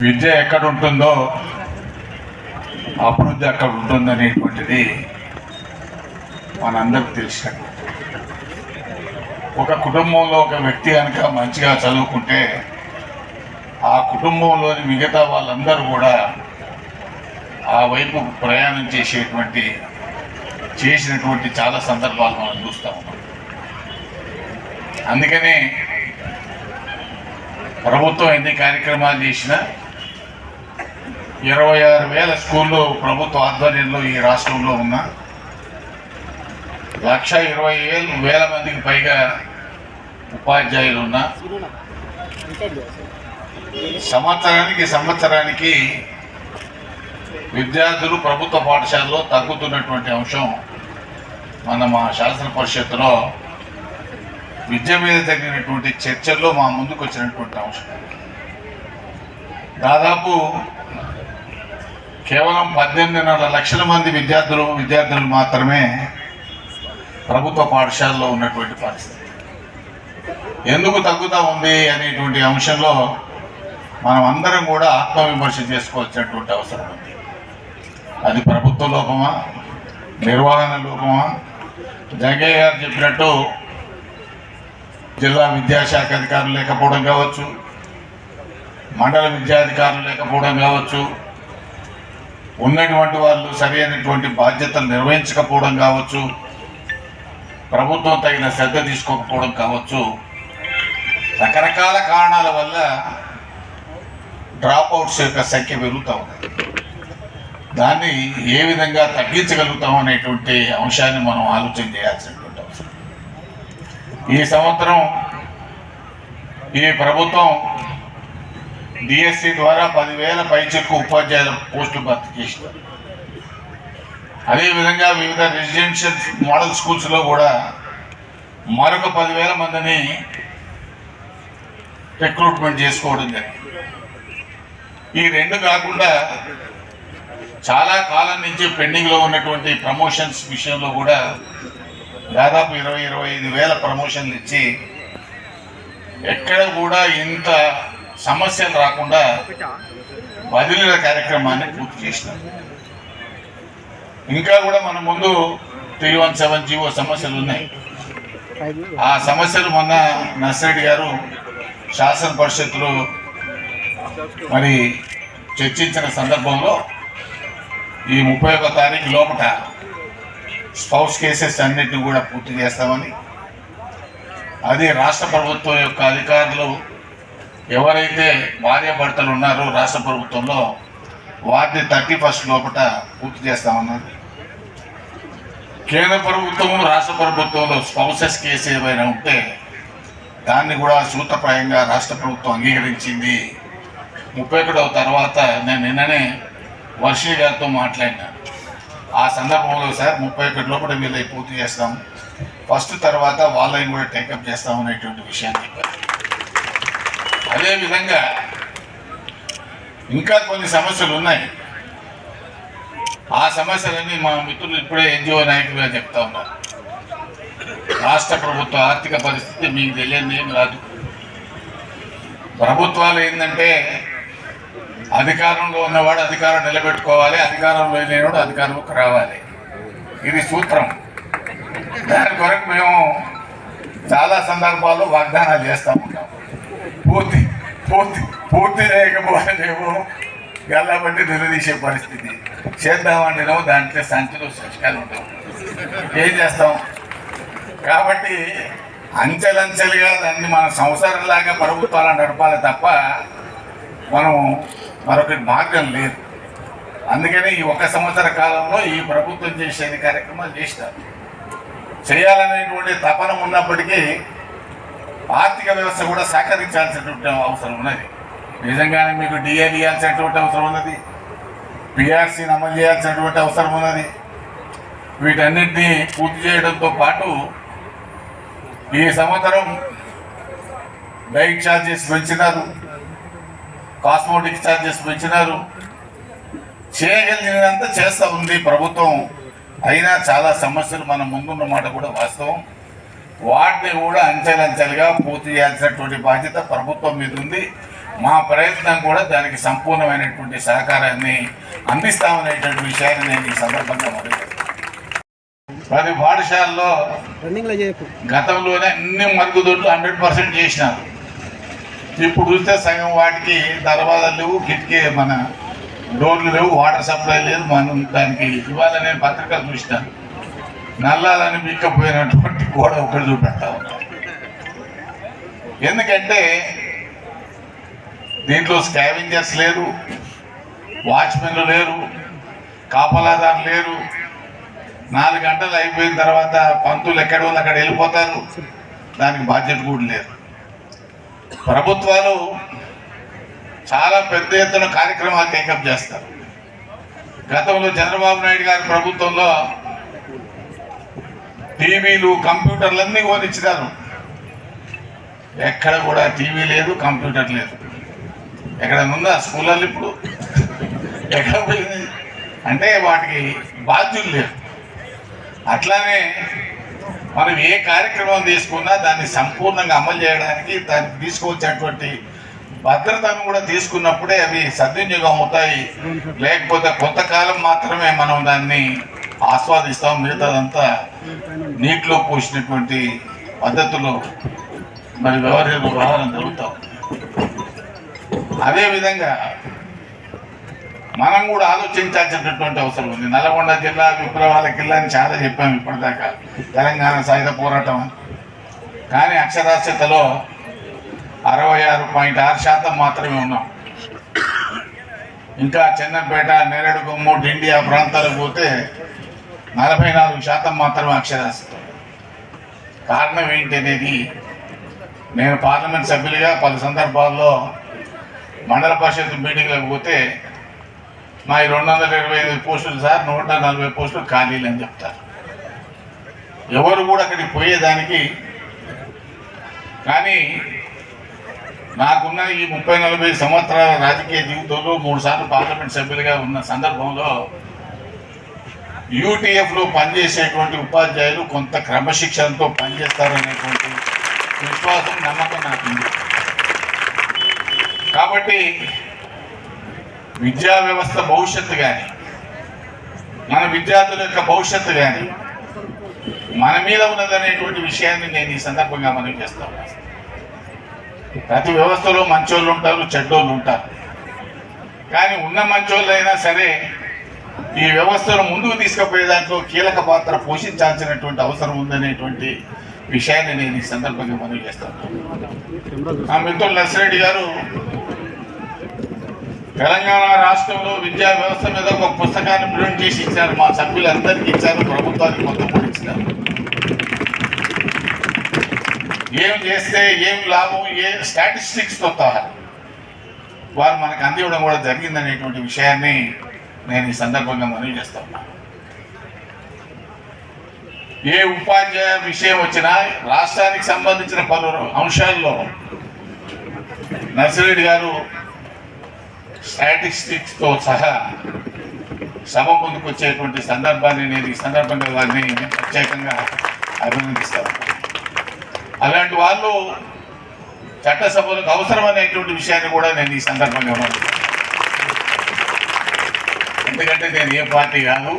విద్య ఎక్కడ ఉంటుందో అభివృద్ధి అక్కడ ఉంటుందనేటువంటిది మనందరికి తెలిసిన ఒక కుటుంబంలో ఒక వ్యక్తి కనుక మంచిగా చదువుకుంటే ఆ కుటుంబంలోని మిగతా వాళ్ళందరూ కూడా ఆ వైపు ప్రయాణం చేసేటువంటి చేసినటువంటి చాలా సందర్భాలు మనం చూస్తాం అందుకనే ప్రభుత్వం ఎన్ని కార్యక్రమాలు చేసినా ఇరవై ఆరు వేల స్కూళ్ళు ప్రభుత్వ ఆధ్వర్యంలో ఈ రాష్ట్రంలో ఉన్న లక్ష ఇరవై వేలు వేల మందికి పైగా ఉపాధ్యాయులు ఉన్న సంవత్సరానికి సంవత్సరానికి విద్యార్థులు ప్రభుత్వ పాఠశాలలో తగ్గుతున్నటువంటి అంశం మన మా శాసన పరిషత్తులో విద్య మీద జరిగినటువంటి చర్చల్లో మా ముందుకు వచ్చినటువంటి అంశం. దాదాపు కేవలం పద్దెనిమిదిన్నర లక్షల మంది విద్యార్థులు విద్యార్థులు మాత్రమే ప్రభుత్వ పాఠశాలలో ఉన్నటువంటి పరిస్థితి. ఎందుకు తగ్గుతూ ఉంది అనేటువంటి అంశంలో మనం అందరం కూడా ఆత్మవిమర్శ చేసుకోవాల్సినటువంటి అవసరం ఉంది. అది ప్రభుత్వ లోపమా? నిర్వహణ లోపమా? జగయ్య గారు చెప్పినట్టు జిల్లా విద్యాశాఖ అధికారులు లేకపోవడం కావచ్చు మండల విద్యాధికారులు లేకపోవడం కావచ్చు ఉన్నటువంటి వాళ్ళు సరైనటువంటి బాధ్యతలు నిర్వహించకపోవడం కావచ్చు ప్రభుత్వం తగిన శ్రద్ధ తీసుకోకపోవడం కావచ్చు రకరకాల కారణాల వల్ల డ్రాప్ అవుట్స్ యొక్క సంఖ్య పెరుగుతూ ఉంది. దాన్ని ఏ విధంగా తగ్గించగలుగుతాం అనేటువంటి అంశాన్ని మనం ఆలోచన చేయాల్సినటువంటి అవసరం. ఈ సంవత్సరం ఈ ప్రభుత్వం డిఎస్సి ద్వారా పదివేల పైచెక్కు ఉపాధ్యాయుల పోస్టులు భర్తీ చేసినారు అదేవిధంగా వివిధ రెసిడెన్షియల్ మోడల్ స్కూల్స్లో కూడా మరొక పదివేల మందిని రిక్రూట్మెంట్ చేసుకోవడం జరిగింది. ఈ రెండు కాకుండా చాలా కాలం నుంచి పెండింగ్లో ఉన్నటువంటి ప్రమోషన్స్ విషయంలో కూడా దాదాపు ఇరవై ఇరవై ఐదు వేల ప్రమోషన్లు ఇచ్చి ఎక్కడ కూడా ఇంత సమస్యలు రాకుండా బదిలీల కార్యక్రమాన్ని పూర్తి చేసినాం ఇంకా కూడా మన ముందు త్రీ వన్ సెవెన్ జీవో సమస్యలు ఉన్నాయి. ఆ సమస్యలు మొన్న నర్సిరెడ్డి గారు శాసన పరిషత్లో మరి చర్చించిన సందర్భంలో ఈ ముప్పై ఒక తారీఖు లోపల స్పౌస్ కేసెస్ అన్నిటిని కూడా పూర్తి చేస్తామని అది రాష్ట్ర ప్రభుత్వం యొక్క అధికారులు ఎవరైతే భార్య భర్తలు ఉన్నారో రాష్ట్ర ప్రభుత్వంలో వారిని థర్టీ ఫస్ట్ లోపల పూర్తి చేస్తామన్నారు. కేంద్ర ప్రభుత్వం రాష్ట్ర ప్రభుత్వంలో స్పౌసెస్ కేసు ఏమైనా ఉంటే దాన్ని కూడా సూత్రప్రాయంగా రాష్ట్ర ప్రభుత్వం అంగీకరించింది. ముప్పై ఒకటవ తర్వాత నేను నిన్ననే వర్షి గారితో మాట్లాడినా. ఆ సందర్భంలో సార్ ముప్పై ఒకటి లోపల వీళ్ళకి పూర్తి చేస్తాం. ఫస్ట్ తర్వాత వాళ్ళని కూడా టేకప్ చేస్తాం అనేటువంటి విషయాన్ని చెప్పారు. అదేవిధంగా ఇంకా కొన్ని సమస్యలు ఉన్నాయి. ఆ సమస్యలన్నీ మా మిత్రులు ఇప్పుడే ఎన్జిఓ నాయకులుగా చెప్తా ఉన్నారు. రాష్ట్ర ప్రభుత్వ ఆర్థిక పరిస్థితి మీకు తెలియదు ఏం రాదు. ప్రభుత్వాలు ఏంటంటే అధికారంలో ఉన్నవాడు అధికారం నిలబెట్టుకోవాలి అధికారంలో లేనివాడు అధికారంలోకి రావాలి. ఇది సూత్రం. దాని కొరకు మేము చాలా సందర్భాల్లో వాగ్దానాలు చేస్తూ ఉంటాము పూర్తి పూర్తి పూర్తి చేయకపోతేనేమో గల్లబట్టి నిలదీసే పరిస్థితి. చేద్దామంటేనేమో దాంట్లో సంచులు శశకాలు ఉంటాం ఏం చేస్తాం? కాబట్టి అంచెలంచెలుగా దాన్ని మన సంసారంలాగా ప్రభుత్వాలు నడపాలి తప్ప మనం మరొక మార్గం లేదు. అందుకని ఈ ఒక సంవత్సర కాలంలో ఈ ప్రభుత్వం చేసేది కార్యక్రమాలు చేస్తారు. చేయాలనేటువంటి తపన ఉన్నప్పటికీ ఆర్థిక వ్యవస్థ కూడా సహకరించాల్సినటువంటి అవసరం ఉన్నది. నిజంగానే మీకు డిఏ ఇవ్వాల్సినటువంటి అవసరం ఉన్నది. పిఆర్సీని అమలు చేయాల్సినటువంటి అవసరం ఉన్నది. వీటన్నిటినీ పూర్తి చేయడంతో పాటు ఈ సంవత్సరం బైక్ ఛార్జెస్ పెంచినారు. కాస్మోటిక్ ఛార్జెస్ పెంచినారు. చేయగలిగినంత చేస్తూ ఉంది ప్రభుత్వం. అయినా చాలా సమస్యలు మన ముందున్న మాట కూడా వాస్తవం. వాటిని కూడా అంచెలంచెలుగా పూర్తి చేయాల్సినటువంటి బాధ్యత ప్రభుత్వం మీద ఉంది. మా ప్రయత్నం కూడా దానికి సంపూర్ణమైనటువంటి సహకారాన్ని అందిస్తామనేటువంటి విషయాన్ని నేను ఈ సందర్భంగా ప్రతి పాఠశాలలో గతంలోనే అన్ని మరుగుదొడ్లు హండ్రెడ్ పర్సెంట్ చేసినారు. ఇప్పుడు చూస్తే సగం వాటికి దర్వాజాలు లేవు కిటికీ మన డోర్లు లేవు వాటర్ సప్లై లేదు మనం దానికి ఇవాళ నేను పత్రిక చూసినాను నల్లాలని మిక్కపోయినటువంటి గోడ ఒకటి చూపెడతా ఎందుకంటే దీంట్లో స్కావెంజర్స్ లేరు వాచ్మెన్లు లేరు కాపలాదారు లేరు. నాలుగు గంటలు అయిపోయిన తర్వాత పంతులు ఎక్కడ ఉంది అక్కడ వెళ్ళిపోతారు. దానికి బాధ్యత కూడా లేదు. ప్రభుత్వాలు చాలా పెద్ద ఎత్తున కార్యక్రమాలు టేకప్ చేస్తారు. గతంలో చంద్రబాబు నాయుడు గారి ప్రభుత్వంలో టీవీలు కంప్యూటర్లన్నీ కొనిచ్చినారు ఎక్కడ కూడా టీవీ లేదు కంప్యూటర్ లేదు. ఎక్కడ ఉందా స్కూళ్ళల్లో ఇప్పుడు? ఎక్కడ పోయింది? అంటే వాటికి బాధ్యులు లేరు. అట్లానే మనం ఏ కార్యక్రమం తీసుకున్నా దాన్ని సంపూర్ణంగా అమలు చేయడానికి దానికి తీసుకొచ్చేటువంటి భద్రతను కూడా తీసుకున్నప్పుడే అవి సద్వినియోగం అవుతాయి. లేకపోతే కొంతకాలం మాత్రమే మనం దాన్ని ఆస్వాదిస్తాం మిగతాదంతా నీటిలో పోసినటువంటి పద్ధతులు మరి వ్యవహార వ్యవహారం జరుగుతాం. అదేవిధంగా మనం కూడా ఆలోచించాల్సినటువంటి అవసరం ఉంది. నల్గొండ జిల్లా విప్లవాల జిల్లా అని చాలా చెప్పాము ఇప్పటిదాకా. తెలంగాణ సాయుధ పోరాటం. కానీ అక్షరాస్యతలో అరవై ఆరు పాయింట్ ఆరు శాతం మాత్రమే ఉన్నాం. ఇంకా చెన్నపేట నేరేడు డిండియా ప్రాంతాలకు పోతే నలభై నాలుగు శాతం మాత్రమే అక్షరాస్యత. కారణం ఏంటి అనేది నేను పార్లమెంట్ సభ్యులుగా పలు సందర్భాల్లో మండల పరిషత్ మీటింగ్లకు పోతే మా ఈ రెండు వందల ఇరవై ఐదు పోస్టులు సార్ నూట నలభై పోస్టులు ఖాళీలు అని చెప్తారు. ఎవరు కూడా అక్కడికి పోయేదానికి కానీ నాకున్న ఈ ముప్పై నలభై సంవత్సరాల రాజకీయ జీవితంలో మూడు సార్లు పార్లమెంట్ సభ్యులుగా ఉన్న సందర్భంలో యూటీఎఫ్లో పనిచేసేటువంటి ఉపాధ్యాయులు కొంత క్రమశిక్షణతో పనిచేస్తారనేటువంటి విశ్వాసం నమ్మకం నాకుంది. కాబట్టి విద్యా వ్యవస్థ భవిష్యత్తు కానీ మన విద్యార్థుల యొక్క భవిష్యత్తు కానీ మన మీద ఉన్నదనేటువంటి విషయాన్ని నేను ఈ సందర్భంగా మనం చేస్తాను ప్రతి వ్యవస్థలో మంచోళ్ళు ఉంటారు చెడ్డోళ్ళు ఉంటారు. కానీ ఉన్న మంచోళ్ళైనా సరే ఈ వ్యవస్థను ముందుకు తీసుకుపోయే దాంట్లో కీలక పాత్ర పోషించాల్సినటువంటి అవసరం ఉందనేటువంటి విషయాన్ని నేను ఈ సందర్భంగా మనవి చేస్తాను. నా మిత్రులు నర్సిరెడ్డి గారు తెలంగాణ రాష్ట్రంలో విద్యా వ్యవస్థ మీద ఒక పుస్తకాన్ని ప్రింట్ చేసి ఇచ్చారు. మా సభ్యులందరికీ ఇచ్చారు. ప్రభుత్వానికి మొత్తం కూడా ఇచ్చినారు ఏం చేస్తే ఏం లాభం ఏ స్టాటిస్టిక్స్తో సహా వారు మనకు అందివ్వడం కూడా జరిగిందనేటువంటి విషయాన్ని నేను ఈ సందర్భంగా మనవి చేస్తా ఉన్నా. ఏ ఉపాధ్యాయ విషయం వచ్చినా రాష్ట్రానికి సంబంధించిన పలు అంశాల్లో నర్సిరెడ్డి గారు స్టాటిస్టిక్స్తో సహా సభ ముందుకు వచ్చేటువంటి సందర్భాన్ని నేను ఈ సందర్భంగా వారిని ప్రత్యేకంగా అభినందిస్తాను అలాంటి వాళ్ళు చట్టసభలకు అవసరమనేటువంటి విషయాన్ని కూడా నేను ఈ సందర్భంగా ఎందుకంటే నేను ఏ పార్టీ కాదు.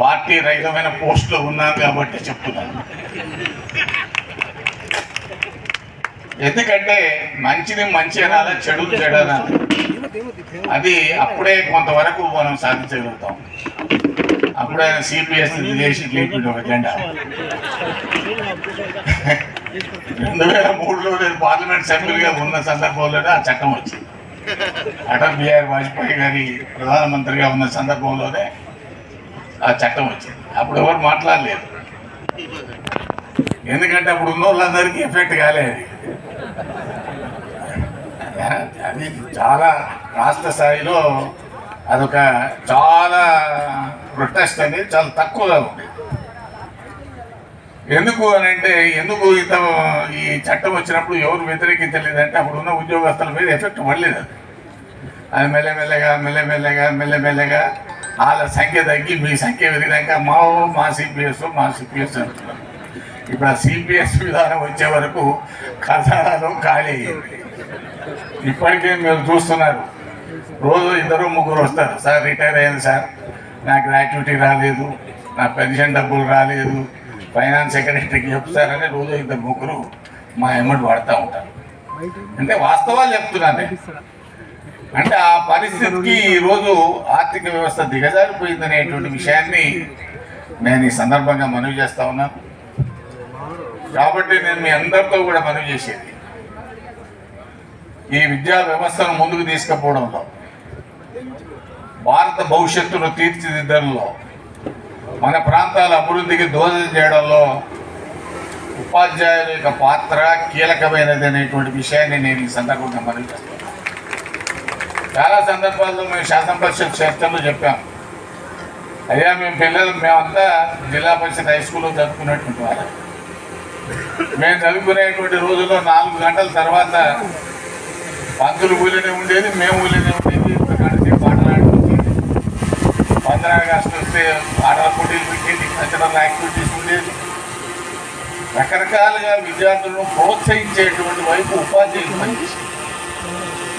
పార్టీ రహితమైన పోస్టులో ఉన్నాను కాబట్టి చెప్తున్నాను. ఎందుకంటే మంచిని మంచి అనాలి చెడు చెడు అనాలి. అది అప్పుడే కొంతవరకు మనం సాధించగలుగుతాం. అప్పుడే సిపిఎస్ చేసి లేకుండా ఒక జెండా. రెండు వేల మూడులో నేను పార్లమెంట్ సభ్యులుగా ఉన్న సందర్భంలోనే ఆ చట్టం వచ్చింది. అటల్ బిహారీ వాజ్పేయి గారి ప్రధానమంత్రిగా ఉన్న సందర్భంలోనే ఆ చట్టం వచ్చింది. అప్పుడు ఎవరు మాట్లాడలేదు. ఎందుకంటే అప్పుడు ఉన్న వాళ్ళందరికీ ఎఫెక్ట్ కాలేదు. అది చాలా రాష్ట్ర స్థాయిలో అదొక చాలా ప్రొటెస్ట్ అనేది చాలా తక్కువగా ఉంది ఎందుకు అని అంటే ఎందుకు ఇంత ఈ చట్టం వచ్చినప్పుడు ఎవరు వ్యతిరేకించలేదంటే అప్పుడు ఉన్న ఉద్యోగస్తుల మీద ఎఫెక్ట్ పడలేదు అది. అది మెల్లమెల్లగా మెల్లమెల్లగా మెల్లమెల్లగా వాళ్ళ సంఖ్య తగ్గి మీ సంఖ్య పెరిగినాక మా మా సిపిఎస్ మా సిపిఎస్ అంటున్నారు. ఇప్పుడు ఆ సిపిఎస్ విధానం వచ్చే వరకు ఖజానాలో ఖాళీ అయ్యింది. ఇప్పటికే మీరు చూస్తున్నారు. రోజు ఇద్దరు ముగ్గురు వస్తారు. సార్ రిటైర్ అయ్యాను సార్. నా గ్రాట్యుటీ రాలేదు. నా పెన్షన్ డబ్బులు రాలేదు. ఫైనాన్స్ సెక్రటరీకి చెప్తారని రోజు ఇద్దరు ముగ్గురు మా అమౌంట్ పడతా ఉంటారు. అంటే వాస్తవాలు చెప్తున్నాను అంటే ఆ పరిస్థితికి ఈరోజు ఆర్థిక వ్యవస్థ దిగజారిపోయిందనేటువంటి విషయాన్ని నేను ఈ సందర్భంగా మనవి చేస్తా ఉన్నాను కాబట్టి నేను మీ అందరితో కూడా మనవి చేసేది. ఈ విద్యా వ్యవస్థను ముందుకు తీసుకుపోవడంలో భారత భవిష్యత్తును తీర్చిదిద్దడంలో మన ప్రాంతాల అభివృద్ధికి దోహదం చేయడంలో ఉపాధ్యాయుల యొక్క పాత్ర కీలకమైనది అనేటువంటి విషయాన్ని నేను ఈ సందర్భంగా మనవి చాలా సందర్భాల్లో మేము శాసన పరిషత్ చర్చల్లో చెప్పాం. అయ్యా మేము పిల్లలు మేమంతా జిల్లా పరిషత్ హై స్కూల్లో చదువుకున్నటువంటి వాళ్ళం. మేము చదువుకునేటువంటి రోజుల్లో నాలుగు గంటల తర్వాత పంతులు ఊళ్ళనే ఉండేది మేము ఊళ్ళనే ఉండేది. కలిసి మాట్లాడుతుంది పంద్రా ఆగస్టు వస్తే యాక్టివిటీస్ ఉండేది రకరకాలుగా విద్యార్థులను ప్రోత్సహించేటువంటి వైపు ఉపాధ్యాయులు పనిచేసింది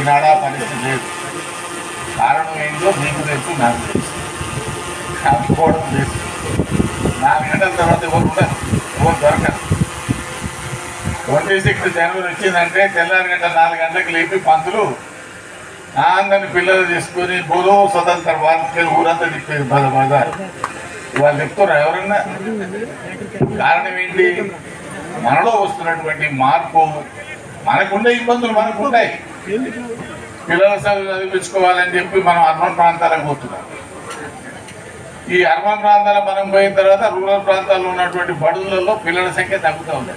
ఈనాడు ఆ పరిస్థితి లేదు. కారణం ఏంటో మీకు తెలుసు నాకు తెలుసు. అనుకోవడం లేదు. నాలుగు గంటల తర్వాత ఎవరు కూడా ఎవరు దొరకరు. ట్వంటీ సిక్స్త్ జనవరి వచ్చిందంటే తెల్లారి గంట నాలుగు గంటలకు లేపి పంతులు అందరిని పిల్లలు తీసుకొని బోలో స్వతంత్ర భారత్ ఊరంతా తిప్పేది బాధ బాధ. వాళ్ళు చెప్తారు ఎవరన్నా? కారణం ఏంటి? మనలో వస్తున్నటువంటి మార్పు మనకుండే ఇబ్బందులు మనకు పిల్లల చదువు చదివించుకోవాలని చెప్పి మనం అర్బన్ ప్రాంతాలకు పోతున్నాం. ఈ అర్బన్ ప్రాంతాల మనం పోయిన తర్వాత రూరల్ ప్రాంతాల్లో ఉన్నటువంటి బడులలో పిల్లల సంఖ్య తగ్గుతూ ఉంది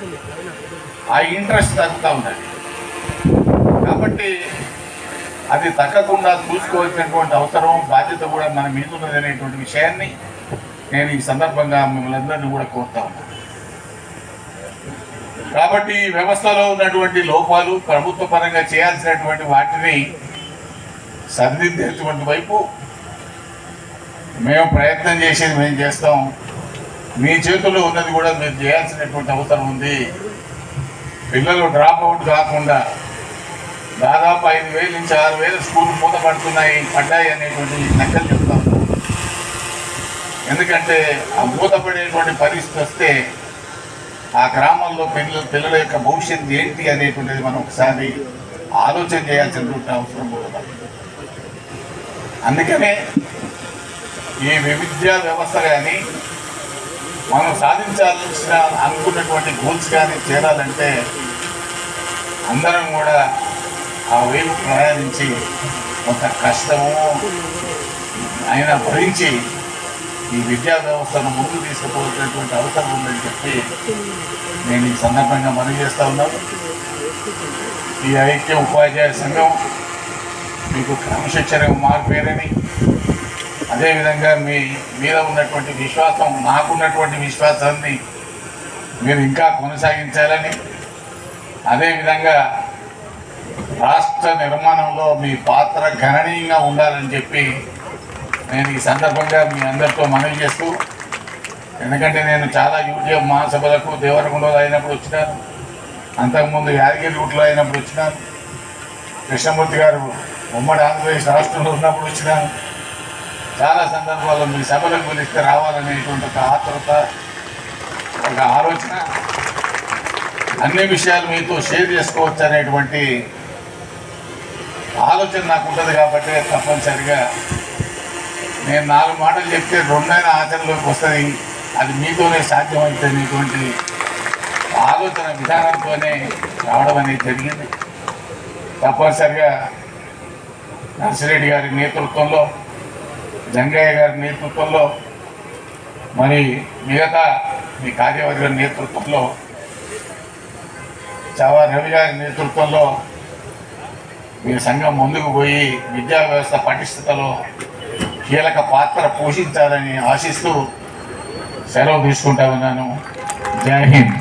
ఆ ఇంట్రెస్ట్ తగ్గుతూ ఉన్నది. కాబట్టి అది తగ్గకుండా చూసుకోవాల్సినటువంటి అవసరం బాధ్యత కూడా మన మీద ఉన్నది అనేటువంటి విషయాన్ని నేను ఈ సందర్భంగా మిమ్మల్ని అందరినీ కూడా కోరుతా ఉన్నాను కాబట్టి ఈ వ్యవస్థలో ఉన్నటువంటి లోపాలు ప్రభుత్వ పరంగా చేయాల్సినటువంటి వాటిని సరిదిద్దేటువంటి వైపు మేము ప్రయత్నం చేసేది మేము చేస్తాం. మీ చేతుల్లో ఉన్నది కూడా మీరు చేయాల్సినటువంటి అవసరం ఉంది. పిల్లలు డ్రాప్ అవుట్ కాకుండా దాదాపు ఐదు వేల నుంచి ఆరు వేలు స్కూల్ మూతపడుతున్నాయి పడ్డాయి అనేటువంటి నక్కలు ఎందుకంటే ఆ మూతపడేటువంటి పరిస్థితి వస్తే ఆ గ్రామంలో పిల్లల పిల్లల యొక్క భవిష్యత్తు ఏంటి అనేటువంటిది మనం ఒకసారి ఆలోచన చేయాల్సినటువంటి అవసరం కూడా అందుకనే ఈ విద్యా వ్యవస్థ కానీ మనం సాధించాల్సిన అనుకున్నటువంటి గోల్స్ కానీ చేరాలంటే అందరం కూడా ఆ వైపు ప్రయాణించి కొంత కష్టము ఆయన భరించి ఈ విద్యా వ్యవస్థను ముందుకు తీసుకుపోతున్నటువంటి అవసరం ఉందని చెప్పి నేను ఈ సందర్భంగా మనవి చేస్తూ ఉన్నాను ఈ ఐక్య ఉపాధ్యాయ సంఘం మీకు క్రమశిక్షణ మారిపోయారని అదేవిధంగా మీ మీద ఉన్నటువంటి విశ్వాసం నాకున్నటువంటి విశ్వాసాన్ని మీరు ఇంకా కొనసాగించాలని అదేవిధంగా రాష్ట్ర నిర్మాణంలో మీ పాత్ర గణనీయంగా ఉండాలని చెప్పి నేను ఈ సందర్భంగా మీ అందరితో మనవి చేస్తూ ఎందుకంటే నేను చాలా యూటీఎఫ్ మహాసభలకు దేవరకొండలో అయినప్పుడు వచ్చినాను. అంతకుముందు యాదగిరిగుట్లో అయినప్పుడు వచ్చినాను. కృష్ణమూర్తి గారు ఉమ్మడి ఆంధ్రప్రదేశ్ రాష్ట్రంలో ఉన్నప్పుడు వచ్చినాను. చాలా సందర్భాల్లో మీ సభలకు పిలిస్తే రావాలనేటువంటి ఒక ఆతృత ఒక ఆలోచన. అన్ని విషయాలు మీతో షేర్ చేసుకోవచ్చు అనేటువంటి ఆలోచన నాకు ఉంటుంది కాబట్టి తప్పనిసరిగా నేను నాలుగు మాటలు చెప్తే రెండైన ఆచరణలోకి వస్తుంది. అది మీతోనే సాధ్యమవుతున్నటువంటి ఆలోచన విధానంతోనే రావడం అనేది జరిగింది. తప్పనిసరిగా నర్సిరెడ్డి గారి నేతృత్వంలో జంగయ్య గారి నేతృత్వంలో మరి మిగతా మీ కార్యవర్గ నేతృత్వంలో చావా రవి గారి నేతృత్వంలో మీ సంఘం ముందుకు పోయి విద్యా వ్యవస్థ పటిష్టతలో కీలక పాత్ర పోషించాలని ఆశిస్తూ సెలవు తీసుకుంటా ఉన్నాను. జై హింద్.